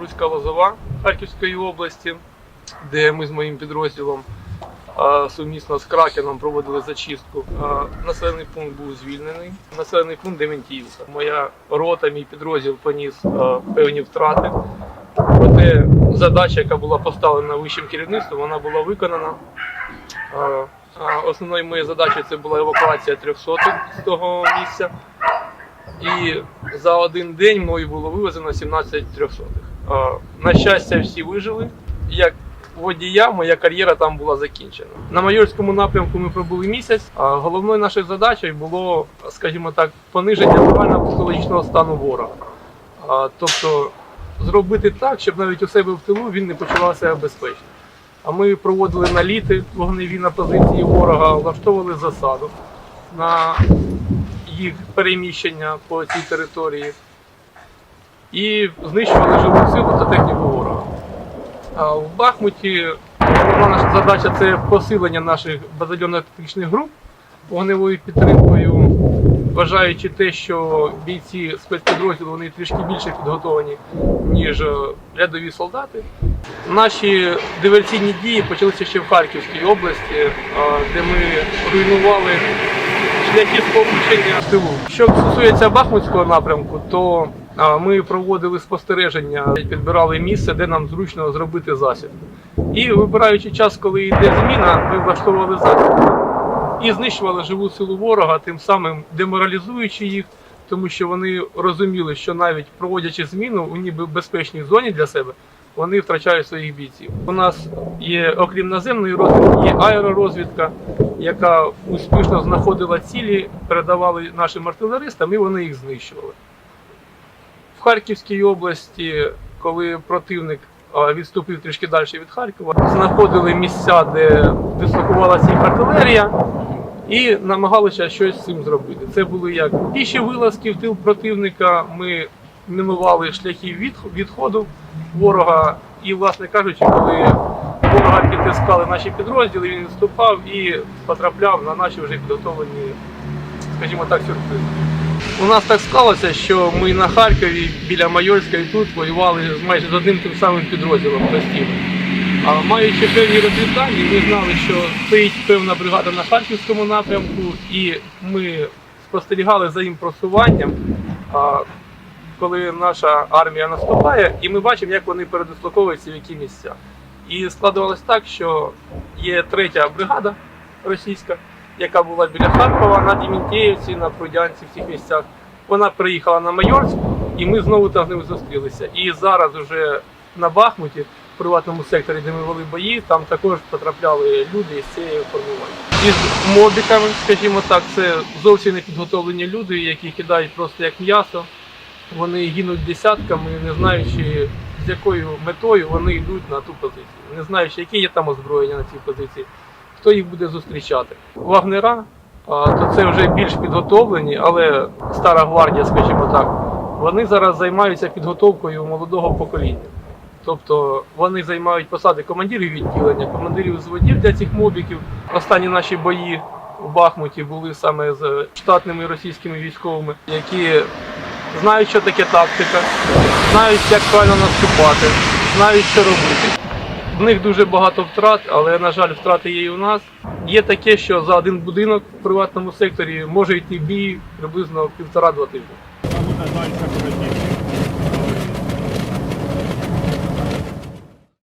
Руська Лозова Харківської області, де ми з моїм підрозділом сумісно з Кракеном проводили зачистку. Населений пункт був звільнений. Населений пункт Дементіївка. Моя рота, мій підрозділ поніс певні втрати. Проте задача, яка була поставлена вищим керівництвом, вона була виконана. Основною моєю задачею це була евакуація 300 з того місця. І за один день мною було вивезено 17 трьохсотих. А, На щастя, всі вижили. Як водія, моя кар'єра там була закінчена. На майорському напрямку ми пробули місяць. А головною нашою задачею було, скажімо так, пониження морально-психологічного стану ворога. Тобто зробити так, щоб навіть у себе в тилу він не почував себе безпечно. А ми проводили наліти вогневі на позиції ворога, влаштовували засаду на їх переміщення по цій території і знищували живу силу та техніку ворога. А в Бахмуті головна наша задача це посилення наших батальйонно-тактичних груп вогневою підтримкою, вважаючи те, що бійці спецпідрозділу вони трішки більше підготовані, ніж е, рядові солдати. Наші диверсійні дії почалися ще в Харківській області, е, де ми руйнували шляхи сполучення в тилу. Що стосується Бахмутського напрямку, то ми проводили спостереження, підбирали місце, де нам зручно зробити засідку. І вибираючи час, коли йде зміна, ми влаштовували засідку і знищували живу силу ворога, тим самим деморалізуючи їх, тому що вони розуміли, що навіть проводячи зміну у ніби безпечній зоні для себе, вони втрачають своїх бійців. У нас є, окрім наземної розвідки, є аеророзвідка, яка успішно знаходила цілі, передавали нашим артилеристам, і вони їх знищували. Харківській області, коли противник відступив трішки далі від Харкова, знаходили місця, де дислокувалася їх артилерія, і намагалися щось з цим зробити. Це були як піші вилазки в тил противника. Ми мінували шляхи від- відходу ворога. І, власне кажучи, коли ворога підтискали наші підрозділи, він відступав і потрапляв на наші вже підготовлені, скажімо так, сюрпризи. У нас так склалося, що ми на Харкові біля Майорська і тут воювали майже з одним тим самим підрозділом постійно. А маючи певні розвіддані, ми знали, що стоїть певна бригада на харківському напрямку, і ми спостерігали за їм просуванням, коли наша армія наступає, і ми бачимо, як вони передислоковуються в які місця. І складувалось так, що є третя бригада російська, яка була біля Харкова, на Дімінтєєвці, на Прудянці, в цих місцях. Вона приїхала на Майорськ, і ми знову там з ними зустрілися. І зараз вже на Бахмуті, в приватному секторі, де ми вели бої, там також потрапляли люди з цієї формування. Із мобіками, скажімо так, це зовсім не підготовлені люди, які кидають просто як м'ясо. Вони гинуть десятками, не знаючи з якою метою вони йдуть на ту позицію, не знаючи, яке є там озброєння на цій позиції, хто їх буде зустрічати. Вагнера, то це вже більш підготовлені, але стара гвардія, скажімо так, вони зараз займаються підготовкою молодого покоління. Тобто вони займають посади командирів відділення, командирів зводів для цих мобіків. Останні наші бої в Бахмуті були саме з штатними російськими військовими, які знають, що таке тактика, знають, як правильно наступати, знають, що робити. В них дуже багато втрат, але, на жаль, втрати є і у нас. Є таке, що за один будинок в приватному секторі може йти бій приблизно півтора-два тижні.